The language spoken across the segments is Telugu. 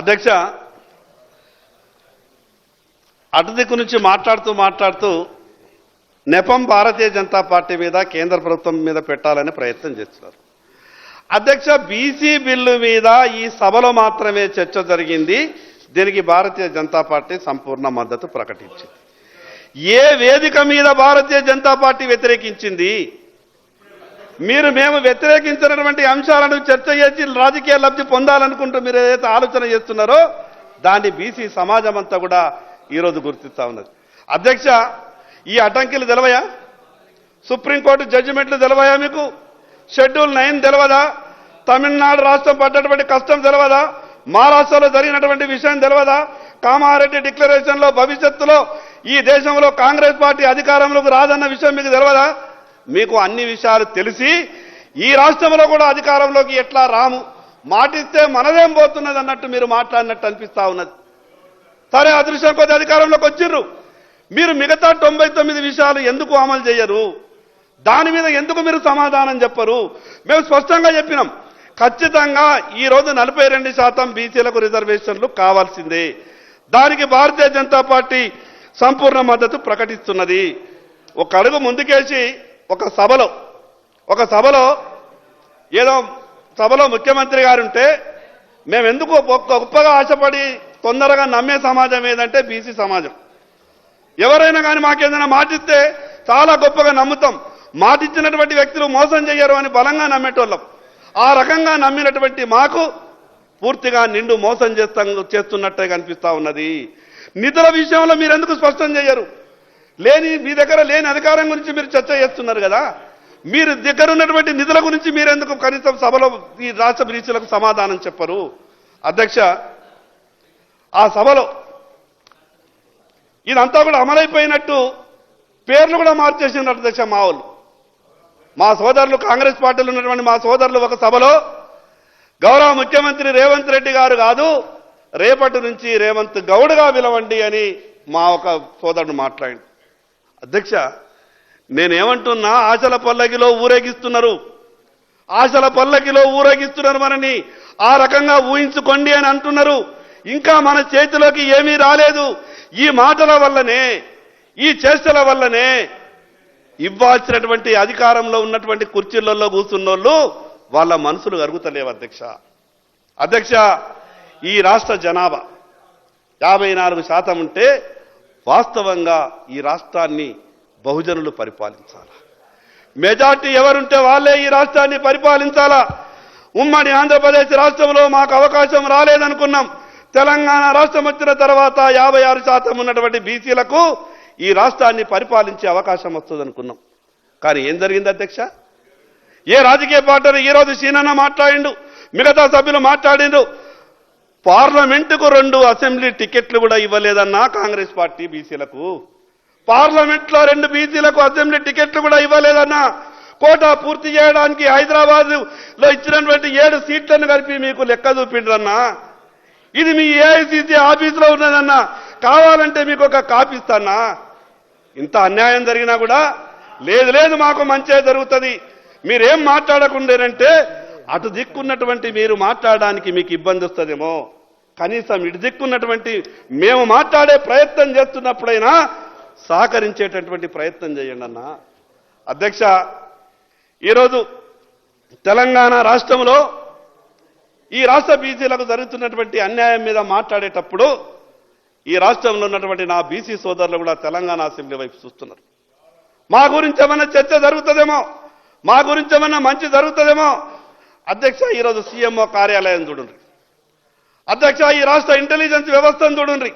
అధ్యక్ష అటు దిక్కు నుంచి మాట్లాడుతూ మాట్లాడుతూ నెపం భారతీయ జనతా పార్టీ మీద కేంద్ర ప్రభుత్వం మీద పెట్టాలని ప్రయత్నం చేస్తున్నారు. అధ్యక్ష బీసీ బిల్లు మీద ఈ సభలో మాత్రమే చర్చ జరిగింది. దీనికి భారతీయ జనతా పార్టీ సంపూర్ణ మద్దతు ప్రకటించింది. ఏ వేదిక మీద భారతీయ జనతా పార్టీ వ్యతిరేకించింది? మీరు మేము వ్యతిరేకించినటువంటి అంశాలను చర్చ చేసి రాజకీయ లబ్ధి పొందాలనుకుంటూ మీరు ఏదైతే ఆలోచన చేస్తున్నారో దాన్ని బీసీ సమాజం అంతా కూడా ఈరోజు గుర్తిస్తా ఉన్నది. అధ్యక్ష ఈ అడ్డంకిలు తెలవయా? సుప్రీంకోర్టు జడ్జిమెంట్లు తెలవయా మీకు? Schedule nine తెలవదా? తమిళనాడు రాష్ట్రం పడ్డటువంటి కష్టం తెలవదా? మహారాష్ట్రలో జరిగినటువంటి విషయం తెలవదా? కామారెడ్డి డిక్లరేషన్లో భవిష్యత్తులో ఈ దేశంలో కాంగ్రెస్ పార్టీ అధికారంలోకి రాదన్న విషయం మీకు తెలవదా? మీకు అన్ని విషయాలు తెలిసి ఈ రాష్ట్రంలో కూడా అధికారంలోకి ఎట్లా రాము? మాటిస్తే మనదేం పోతున్నది అన్నట్టు మీరు మాట్లాడినట్టు అనిపిస్తా ఉన్నది. సరే అదృష్టం కొద్ది అధికారంలోకి వచ్చిర్రు. మీరు మిగతా తొంభై తొమ్మిది విషయాలు ఎందుకు అమలు చేయరు? దాని మీద ఎందుకు మీరు సమాధానం చెప్పరు? మేము స్పష్టంగా చెప్పినాం. ఖచ్చితంగా ఈ రోజు నలభై రెండు శాతం బీసీలకు రిజర్వేషన్లు కావాల్సిందే. దానికి భారతీయ జనతా పార్టీ సంపూర్ణ మద్దతు ప్రకటిస్తున్నది. ఒక అడుగు ముందుకేసి ఒక సభలో ఒక సభలో ఏదో సభలో ముఖ్యమంత్రి గారు ఉంటే మేము ఎందుకు గొప్పగా ఆశపడి తొందరగా నమ్మే సమాజం ఏదంటే బీసీ సమాజం. ఎవరైనా కానీ మాకేదైనా మాటిస్తే చాలా గొప్పగా నమ్ముతాం. మాటిచ్చినటువంటి వ్యక్తులు మోసం చేయరు అని బలంగా నమ్మేటోళ్ళం. ఆ రకంగా నమ్మినటువంటి మాకు పూర్తిగా నిండు మోసం చేస్తా చేస్తున్నట్టే కనిపిస్తా ఉన్నది. నిధుల విషయంలో మీరు ఎందుకు స్పష్టం చేయరు లేని మీ దగ్గర లేని అధికారం గురించి మీరు చర్చ చేస్తున్నారు కదా? మీరు దగ్గర ఉన్నటువంటి నిధుల గురించి మీరు ఎందుకు కనీసం సభలో ఈ రాష్ట్ర బ్రీచులకు సమాధానం చెప్పరు? అధ్యక్ష ఆ సభలో ఇదంతా కూడా అమలైపోయినట్టు పేర్లు కూడా మార్చేసిండ్రు అధ్యక్ష మా వాళ్ళు మా సోదరులు కాంగ్రెస్ పార్టీలు ఉన్నటువంటి మా సోదరులు ఒక సభలో గౌరవ ముఖ్యమంత్రి రేవంత్ రెడ్డి గారు కాదు రేపటి నుంచి రేవంత్ గౌడ్గా పిలవండి అని మా ఒక సోదరుడు మాట్లాడి అధ్యక్ష నేనేమంటున్నా ఆశల పల్లకిలో ఊరేగిస్తున్నారు. ఆశల పల్లకిలో ఊరేగిస్తున్నారు మనని. ఆ రకంగా ఊహించుకోండి అని అంటున్నారు. ఇంకా మన చేతిలోకి ఏమీ రాలేదు. ఈ మాటల వల్లనే ఈ చేష్టల వల్లనే ఇవ్వాల్సినటువంటి అధికారంలో ఉన్నటువంటి కుర్చీలలో కూర్చున్నోళ్ళు వాళ్ళ మనసులు కరుగుతలేవు అధ్యక్ష. అధ్యక్ష ఈ రాష్ట్ర జనాభా యాభై నాలుగు శాతం ఉంటే వాస్తవంగా ఈ రాష్ట్రాన్ని బహుజనులు పరిపాలించాలా? మెజార్టీ ఎవరుంటే వాళ్ళే ఈ రాష్ట్రాన్ని పరిపాలించాలా? ఉమ్మడి ఆంధ్రప్రదేశ్ రాష్ట్రంలో మాకు అవకాశం రాలేదనుకున్నాం. తెలంగాణ రాష్ట్రం వచ్చిన తర్వాత యాభై ఆరు శాతం ఉన్నటువంటి బీసీలకు ఈ రాష్ట్రాన్ని పరిపాలించే అవకాశం వస్తుందనుకున్నాం. కానీ ఏం జరిగింది అధ్యక్ష? ఏ రాజకీయ పార్టీలు ఈ రోజు సీనన్న మాట్లాడిండు మిగతా సభ్యులు మాట్లాడిండు పార్లమెంటుకు రెండు అసెంబ్లీ టికెట్లు కూడా ఇవ్వలేదన్నా కాంగ్రెస్ పార్టీ బీసీలకు. పార్లమెంట్లో రెండు బీసీలకు అసెంబ్లీ టికెట్లు కూడా ఇవ్వలేదన్నా. కోట పూర్తి చేయడానికి హైదరాబాద్లో ఇచ్చినటువంటి ఏడు సీట్లను కలిపి మీకు లెక్క చూపిండ్రన్నా. ఇది మీ ఏఐసిసి ఆఫీసులో ఉన్నదన్నా. కావాలంటే మీకు ఒక కాపిస్తానా ఇంత అన్యాయం జరిగినా కూడా లేదు లేదు మాకు మంచే జరుగుతుంది. మీరేం మాట్లాడకుండానంటే అటు దిక్కున్నటువంటి మీరు మాట్లాడడానికి మీకు ఇబ్బంది వస్తుందేమో. కనీసం ఇటు దిక్కున్నటువంటి మేము మాట్లాడే ప్రయత్నం చేస్తున్నప్పుడైనా సహకరించేటటువంటి ప్రయత్నం చేయండి అన్న. అధ్యక్ష ఈరోజు తెలంగాణ రాష్ట్రంలో ఈ రాష్ట్ర బీసీలకు జరుగుతున్నటువంటి అన్యాయం మీద మాట్లాడేటప్పుడు ఈ రాష్ట్రంలో ఉన్నటువంటి నా బీసీ సోదరులు కూడా తెలంగాణ అసెంబ్లీ వైపు చూస్తున్నారు. మా గురించి ఏమైనా చర్చ జరుగుతుందేమో? మా గురించి ఏమైనా మంచి జరుగుతుందేమో? అధ్యక్ష ఈరోజు సీఎంఓ కార్యాలయం చూడండి అధ్యక్ష ఈ రాష్ట్ర ఇంటెలిజెన్స్ వ్యవస్థను చూడండి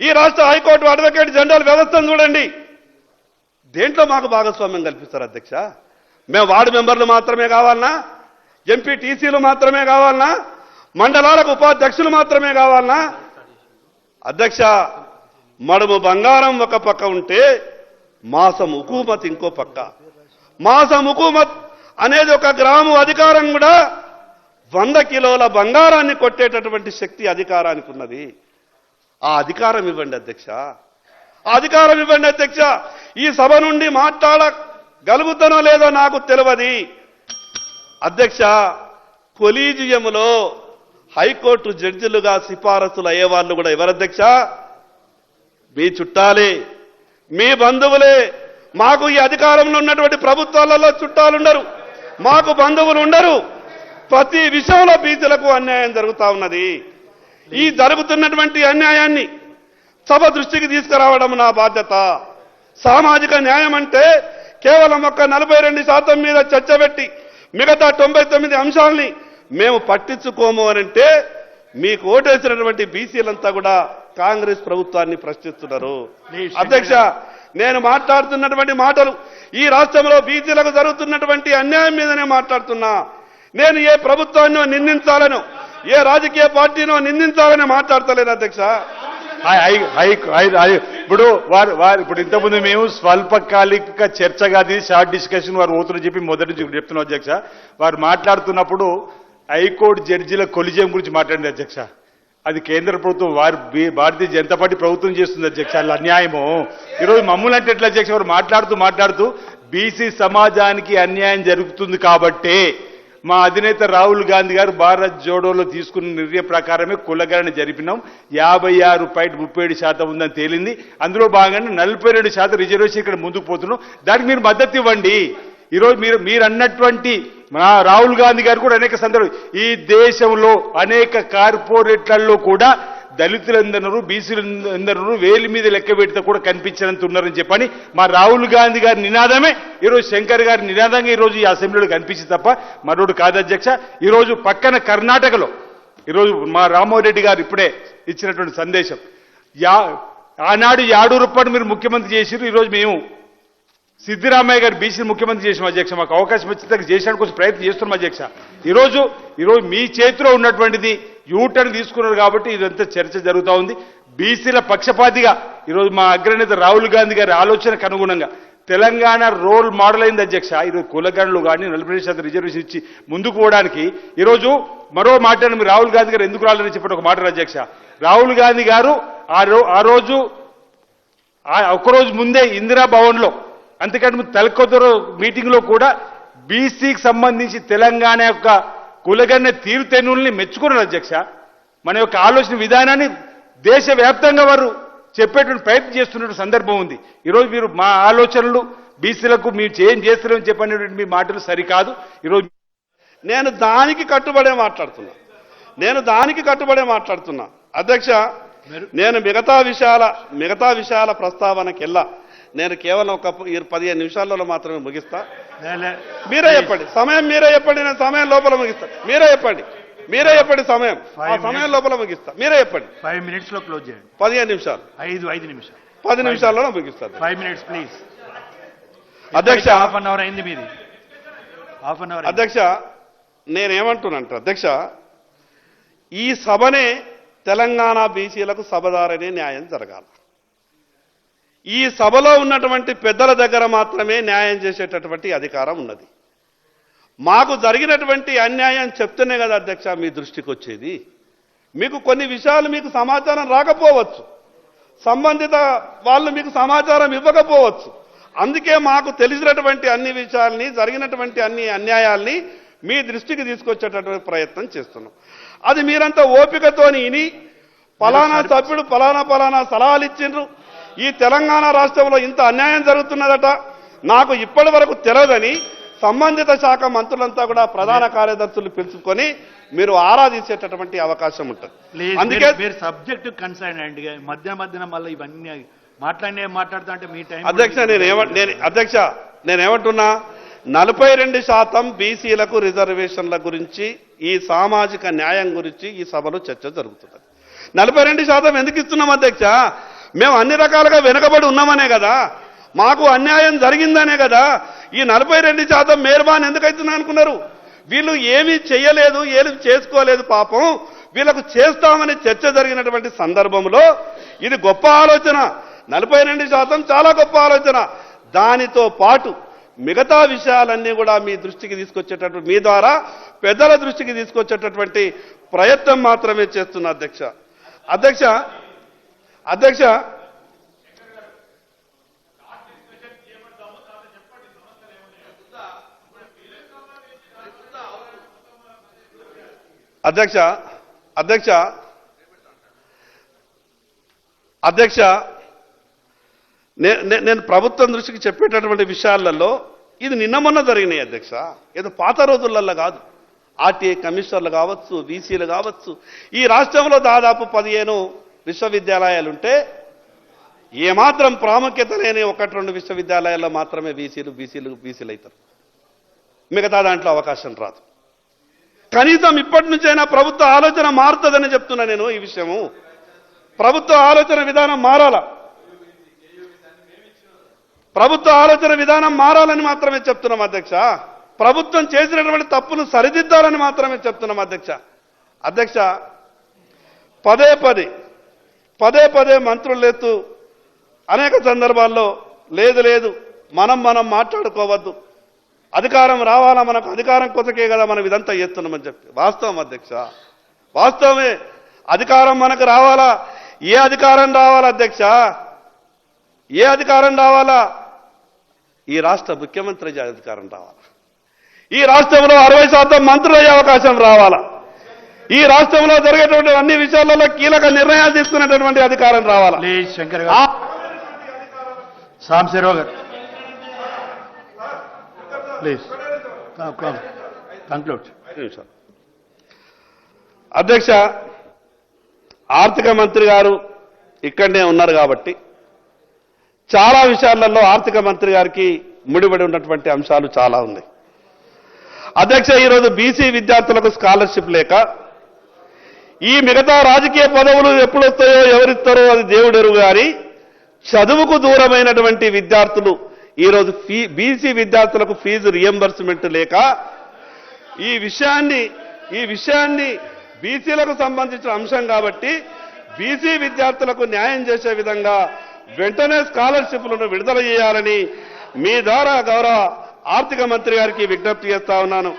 ఈ రాష్ట్ర హైకోర్టు అడ్వకేట్ జనరల్ వ్యవస్థను చూడండి. దేంట్లో మాకు భాగస్వామ్యం కల్పిస్తారు అధ్యక్ష? మేము వార్డు మెంబర్లు మాత్రమే కావాలనా? ఎంపీటీసీలు మాత్రమే కావాలనా? మండలాలకు ఉపాధ్యక్షులు మాత్రమే కావాలనా? అధ్యక్ష మడుము బంగారం ఒక పక్క ఉంటే మాసం హుకూమత్ ఇంకో పక్క. మాసం హుకూమత్ అనేది ఒక గ్రాము అధికారం కూడా వంద కిలోల బంగారాన్ని కొట్టేటటువంటి శక్తి అధికారానికి ఉన్నది. ఆ అధికారం ఇవ్వండి అధ్యక్ష. ఆ అధికారం ఇవ్వండి అధ్యక్ష. ఈ సభ నుండి మాట్లాడగలుగుతానో లేదో నాకు తెలియదు. అధ్యక్ష కొలీజియంలో హైకోర్టు జడ్జిలుగా సిఫారసులు అయ్యేవాళ్ళు కూడా ఎవరు అధ్యక్ష? మీ చుట్టాలే. మీ బంధువులే. మాకు ఈ అధికారంలో ఉన్నటువంటి ప్రభుత్వాలలో చుట్టాలుండరు. మాకు బంధువులు ఉండరు. ప్రతి విషయంలో బీసీలకు అన్యాయం జరుగుతా ఉన్నది. ఈ జరుగుతున్నటువంటి అన్యాయాన్ని సభ దృష్టికి తీసుకురావడం నా బాధ్యత. సామాజిక న్యాయం అంటే కేవలం ఒక్క నలభై రెండు శాతం మీద చర్చ పెట్టి మిగతా తొంభై తొమ్మిది అంశాలని మేము పట్టించుకోము అని అంటే మీకు ఓటేసినటువంటి బీసీలంతా కూడా కాంగ్రెస్ ప్రభుత్వాన్ని ప్రశ్నిస్తున్నారు. అధ్యక్ష నేను మాట్లాడుతున్నటువంటి మాటలు ఈ రాష్ట్రంలో బీసీలకు జరుగుతున్నటువంటి అన్యాయం మీదనే మాట్లాడుతున్నా. నేను ఏ ప్రభుత్వాన్నో నిందించాలనో ఏ రాజకీయ పార్టీనో నిందించాలని మాట్లాడతలేదు అధ్యక్ష. హై- ఇప్పుడు వారు వారు ఇప్పుడు ఇంతకుముందు మేము స్వల్పకాలిక చర్చగా అది షార్ట్ డిస్కషన్ వారు ఓతులు చెప్పి మొదటి నుంచి చెప్తున్నాం అధ్యక్ష. వారు మాట్లాడుతున్నప్పుడు హైకోర్టు జడ్జిల కొలిజియం గురించి మాట్లాడింది అధ్యక్ష. అది కేంద్ర ప్రభుత్వం వారి భారతీయ జనతా పార్టీ ప్రభుత్వం చేస్తుంది అధ్యక్ష వాళ్ళ అన్యాయము. ఈరోజు మమ్మల్ని అంటే ఎట్లా అధ్యక్ష వారు మాట్లాడుతూ మాట్లాడుతూ బీసీ సమాజానికి అన్యాయం జరుగుతుంది కాబట్టే మా అధినేత రాహుల్ గాంధీ గారు భారత్ జోడోలో తీసుకున్న నిర్ణయం ప్రకారమే కులగరణ జరిపినాం. యాభై ఆరు పాయింట్ ముప్పై ఏడు శాతం ఉందని తేలింది. అందులో భాగంగా నలభై రెండు శాతం రిజర్వేషన్ ఇక్కడ ముందుకు పోతున్నాం. దానికి మీరు మద్దతు ఇవ్వండి. ఈరోజు మీరు మీరు అన్నటువంటి మా రాహుల్ గాంధీ గారు కూడా అనేక సందర్భం ఈ దేశంలో అనేక కార్పొరేట్లలో కూడా దళితులందరూ బీసీలందరూ వేలి మీద లెక్క పెడితే కూడా కనిపించినంత ఉన్నారని చెప్పని మా రాహుల్ గాంధీ గారి నినాదమే. ఈరోజు శంకర్ గారి నినాదంగా ఈరోజు ఈ అసెంబ్లీలో కనిపించింది తప్ప మరొకటి కాదు అధ్యక్ష. ఈరోజు పక్కన కర్ణాటకలో ఈరోజు మా రామోరెడ్డి గారు ఇప్పుడే ఇచ్చినటువంటి సందేశం. యా ఆనాడు యాడు రూపాయలు మీరు ముఖ్యమంత్రి చేసిరు ఈరోజు మేము సిద్దిరామయ్య గారు బీసీ ముఖ్యమంత్రి చేసిన అధ్యక్ష మాకు అవకాశం వచ్చిన చేయడానికి కోసం ప్రయత్నం చేస్తున్నాం అధ్యక్ష. ఈరోజు ఈరోజు మీ చేతిలో ఉన్నటువంటిది యూటర్న్ తీసుకున్నారు కాబట్టి ఇదంతా చర్చ జరుగుతూ ఉంది. బీసీల పక్షపాతిగా ఈరోజు మా అగ్రనేత రాహుల్ గాంధీ గారి ఆలోచనకు అనుగుణంగా తెలంగాణ రోల్ మోడల్ అయింది అధ్యక్ష. ఈరోజు కులగణలు కానీ నలభై శాతం రిజర్వేషన్ ఇచ్చి ముందుకు పోవడానికి ఈరోజు మరో మాట మీరు రాహుల్ గాంధీ గారు ఎందుకు రావాలని చెప్పిన ఒక మాట అధ్యక్ష. రాహుల్ గాంధీ గారు ఆ రో- ఆ రోజు ఆ ఒక్కరోజు ముందే ఇందిరా భవన్లో అంతకంటే ముందు తలకొద్దరు మీటింగ్లో కూడా బీసీకి సంబంధించి తెలంగాణ యొక్క కులగన్న తీరుతెన్నుల్ని మెచ్చుకున్నారు అధ్యక్ష. మన యొక్క ఆలోచన విధానాన్ని దేశవ్యాప్తంగా వారు చెప్పేటువంటి ప్రయత్నం చేస్తున్న సందర్భం ఉంది. ఈరోజు మీరు మా ఆలోచనలు బీసీలకు మీరు ఏం చేస్తున్నారని చెప్పనేటువంటి మీ మాటలు సరికాదు. ఈరోజు నేను దానికి కట్టుబడే మాట్లాడుతున్నా. నేను దానికి కట్టుబడే మాట్లాడుతున్నా. అధ్యక్ష నేను మిగతా విషయాల మిగతా విషయాల ప్రస్తావనకెల్లా నేను కేవలం ఒక పదిహేను నిమిషాలలో మాత్రమే ముగిస్తా. మీరే చెప్పండి. సమయం మీరే చెప్పండి నేను సమయం లోపల ముగిస్తా. మీరే చెప్పండి. మీరే చెప్పండి సమయం. ఆ సమయం. లోపల ముగిస్తా. మీరే చెప్పండి. ఫైవ్ మినిట్స్లో క్లోజ్ చేయండి. పదిహేను నిమిషాలు. ఐదు ఐదు నిమిషాలు. పది నిమిషాల్లో ముగిస్తాను ఫైవ్ మినిట్స్ ప్లీజ్. అధ్యక్ష. హాఫ్ అన్ అవర్ అయింది మీది. హాఫ్ అన్ అవర్ అధ్యక్ష నేనేమంటున్నానంట అధ్యక్ష ఈ సభనే తెలంగాణ బీసీలకు సభదారనే న్యాయం జరగాలి. ఈ సభలో ఉన్నటువంటి పెద్దల దగ్గర మాత్రమే న్యాయం చేసేటటువంటి అధికారం ఉన్నది. మాకు జరిగినటువంటి అన్యాయం చెప్తేనే కదా అధ్యక్ష మీ దృష్టికి వచ్చేది. మీకు కొన్ని విషయాలు మీకు సమాచారం రాకపోవచ్చు. సంబంధిత వాళ్ళు మీకు సమాచారం ఇవ్వకపోవచ్చు. అందుకే మాకు తెలిసినటువంటి అన్ని విషయాల్ని జరిగినటువంటి అన్ని అన్యాయాల్ని మీ దృష్టికి తీసుకొచ్చేటటువంటి ప్రయత్నం చేస్తున్నాం. అది మీరంతా ఓపికతోని ఇని పలానా సభ్యుడు పలానా పలానా సలహాలు ఇచ్చిండ్రు ఈ తెలంగాణ రాష్ట్రంలో ఇంత అన్యాయం జరుగుతున్నదట? నాకు ఇప్పటి వరకు తెలియదని సంబంధిత శాఖ మంత్రులంతా కూడా ప్రధాన కార్యదర్శులు పిలుచుకొని మీరు ఆరాధించేటటువంటి అవకాశం ఉంటుంది. అందుకే మీరు సబ్జెక్ట్ కన్సర్న్ అండి. మధ్య మధ్యన మళ్ళీ ఇవన్నీ మాట్లాడినే మాట్లాడుతా అంటే మీ టైం అధ్యక్ష నేను నేను అధ్యక్ష నేనేమంటున్నా? నలభై రెండు శాతం బీసీలకు రిజర్వేషన్ల గురించి ఈ సామాజిక న్యాయం గురించి ఈ సభలో చర్చ జరుగుతుంది నలభై రెండు శాతం ఎందుకు ఇస్తున్నాం అధ్యక్ష? మేము అన్ని రకాలుగా వెనుకబడి ఉన్నామనే కదా. మాకు అన్యాయం జరిగిందనే కదా. ఈ నలభై రెండు శాతం మేర్బాన్ ఎందుకు అనుకున్నారు? వీళ్ళు ఏమీ చేయలేదు ఏమి చేసుకోలేదు పాపం. వీళ్ళకు చేస్తామని చర్చ జరిగినటువంటి సందర్భంలో ఇది గొప్ప ఆలోచన. నలభై రెండు శాతం చాలా గొప్ప ఆలోచన. దానితో పాటు మిగతా విషయాలన్నీ కూడా మీ దృష్టికి తీసుకొచ్చేటటువంటి మీ ద్వారా పెద్దల దృష్టికి తీసుకొచ్చేటటువంటి ప్రయత్నం మాత్రమే చేస్తున్న అధ్యక్ష. అధ్యక్ష అధ్యక్ష అధ్యక్ష అధ్యక్ష అధ్యక్ష నే- నే- నేను ప్రభుత్వం దృష్టికి చెప్పేటటువంటి విషయాలలో ఇది నిన్న మొన్న జరిగినాయి అధ్యక్ష. ఏదో పాత రోజులలో కాదు. ఆర్టీఐ కమిషనర్లు కావచ్చు బీసీలు కావచ్చు. ఈ రాష్ట్రంలో దాదాపు పదిహేను విశ్వవిద్యాలయాలు ఉంటే ఏమాత్రం ప్రాముఖ్యత లేని ఒకటి రెండు విశ్వవిద్యాలయాల్లో మాత్రమే బీసీలు బీసీలు బీసీలు అవుతారు మిగతా దాంట్లో అవకాశం రాదు. కనీసం ఇప్పటి నుంచైనా ప్రభుత్వ ఆలోచన మారుతుందని చెప్తున్నా నేను ఈ విషయము. ప్రభుత్వ ఆలోచన విధానం మారాల? ప్రభుత్వ ఆలోచన విధానం మారాలని మాత్రమే చెప్తున్నాం అధ్యక్ష. ప్రభుత్వం చేసినటువంటి తప్పులు సరిదిద్దాలని మాత్రమే చెప్తున్నాం అధ్యక్ష. అధ్యక్ష పదే పదే పదే పదే మంత్రులు ఎత్తు అనేక సందర్భాల్లో లేదు లేదు మనం మనం మాట్లాడుకోవద్దు. అధికారం రావాలా మనకు అధికారం కొసకే కదా మనం ఇదంతా చేస్తున్నామని చెప్పి. వాస్తవం అధ్యక్ష. వాస్తవమే. అధికారం మనకు రావాలా? ఏ అధికారం రావాలా అధ్యక్ష? ఏ అధికారం రావాలా? ఈ రాష్ట్ర ముఖ్యమంత్రి అధికారం రావాలా. ఈ రాష్ట్రంలో అరవై శాతం మంత్రులు అయ్యే అవకాశం రావాలా? ఈ రాష్ట్రంలో జరిగేటువంటి అన్ని విషయాలలో కీలక నిర్ణయాలు తీసుకునేటటువంటి అధికారం రావాలా? ప్లీజ్ శంకర్ గారు. సాంబశివరావు గారు. ప్లీజ్. కంక్లూడ్. అధ్యక్ష ఆర్థిక మంత్రి గారు ఇక్కడనే ఉన్నారు కాబట్టి చాలా విషయాలలో ఆర్థిక మంత్రి గారికి ముడిపడి ఉన్నటువంటి అంశాలు చాలా ఉన్నాయి. అధ్యక్ష ఈరోజు బీసీ విద్యార్థులకు స్కాలర్షిప్ లేక ఈ మిగతా రాజకీయ పదవులు ఎప్పుడు వస్తాయో ఎవరిస్తారో అది దేవుడెరు గాని చదువుకు దూరమైనటువంటి విద్యార్థులు ఈరోజు ఫీ బీసీ విద్యార్థులకు ఫీజు రియంబర్స్మెంట్ లేక ఈ విషయాన్ని ఈ విషయాన్ని బీసీలకు సంబంధించిన అంశం కాబట్టి బీసీ విద్యార్థులకు న్యాయం చేసే విధంగా వెంటనే స్కాలర్షిప్లను విడుదల చేయాలని మీ ద్వారా గౌరవ ఆర్థిక మంత్రి గారికి విజ్ఞప్తి చేస్తా ఉన్నాను.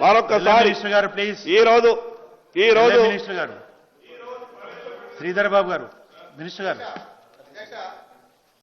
మరొక్కసారి గారు ఈ రోజు ఈ రోజు మినిస్టర్ గారు శ్రీధర్ బాబు గారు మినిస్టర్ గారు.